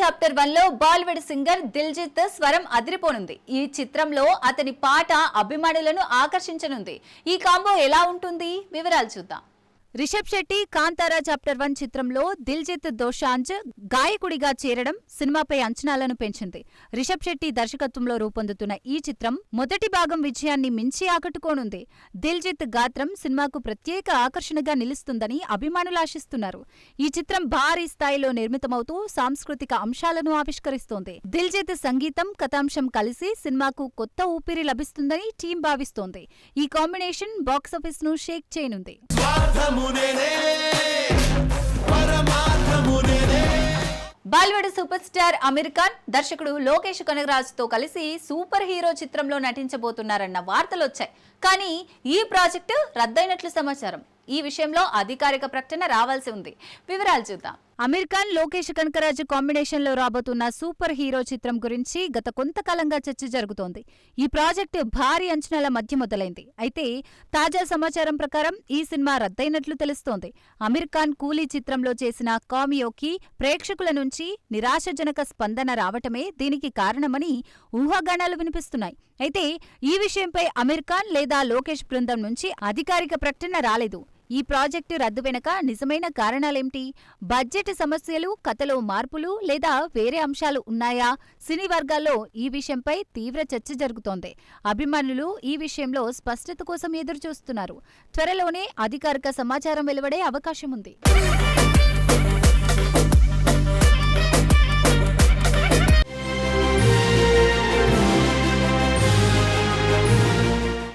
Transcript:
Chapter వన్లో Bollywood singer Diljit స్వరం అదిరిపోనుంది. ఈ చిత్రంలో అతని పాట అభిమానులను ఆకర్షించనుంది. ఈ కాంబో ఎలా ఉంటుంది? వివరాలు చూద్దాం. రిషబ్ శెట్టి కాంతారా చాప్టర్ వన్ చిత్రంలో దిల్జిత్ దోషాంజ్ గాయకుడిగా చేరడం సినిమాపై అంచనాలను పెంచింది. రిషబ్ శెట్టి దర్శకత్వంలో రూపొందుతున్న ఈ చిత్రం మొదటి భాగం విజయాన్ని మించి ఆకట్టుకోనుంది. దిల్జిత్ గాత్రం సినిమాకు ప్రత్యేక ఆకర్షణగా నిలుస్తుందని అభిమానులు ఆశిస్తున్నారు. ఈ చిత్రం భారీ స్థాయిలో నిర్మితమవుతూ సాంస్కృతిక అంశాలను ఆవిష్కరిస్తోంది. దిల్జిత్ సంగీతం కథాంశం కలిసి సినిమాకు కొత్త ఊపిరి లభిస్తుందని టీం భావిస్తోంది. ఈ కాంబినేషన్ బాక్సాఫీస్ను షేక్ చేయనుంది. Bollywood super star Aamir Khan దర్శకుడు లోకేష్ కనగరాజ్తో కలిసి సూపర్ హీరో చిత్రంలో నటించబోతున్నారన్న వార్తలు వచ్చాయి కానీ ఈ ప్రాజెక్టు రద్దయినట్లు సమాచారం. ఈ విషయంలో అధికారిక ప్రకటన రావాల్సి ఉంది. వివరాలు చూద్దాం. అమీర్ ఖాన్ లోకేష్ కనకరాజు కాంబినేషన్లో రాబోతున్న సూపర్ హీరో చిత్రం గురించి గత కొంతకాలంగా చర్చ జరుగుతోంది. ఈ ప్రాజెక్టు భారీ అంచనాల మధ్య మొదలైంది. అయితే తాజా సమాచారం ప్రకారం ఈ సినిమా రద్దయినట్లు తెలుస్తోంది. అమీర్ ఖాన్ కూలీ చిత్రంలో చేసిన కామియోకి ప్రేక్షకుల నుంచి నిరాశజనక స్పందన రావటమే దీనికి కారణమని ఊహాగానాలు వినిపిస్తున్నాయి. అయితే ఈ విషయంపై అమీర్ ఖాన్ లేదా లోకేష్ బృందం నుంచి అధికారిక ప్రకటన రాలేదు. ఈ ప్రాజెక్టు రద్దు వెనుక నిజమైన కారణాలేమిటి బడ్జెట్ సమస్యలు కథలో మార్పులు లేదా వేరే అంశాలు ఉన్నాయా? సినీ వర్గాల్లో ఈ విషయంపై తీవ్ర చర్చ జరుగుతోంది. అభిమానులు ఈ విషయంలో స్పష్టత కోసం ఎదురుచూస్తున్నారు. త్వరలోనే అధికారిక సమాచారం వెలువడే అవకాశం ఉంది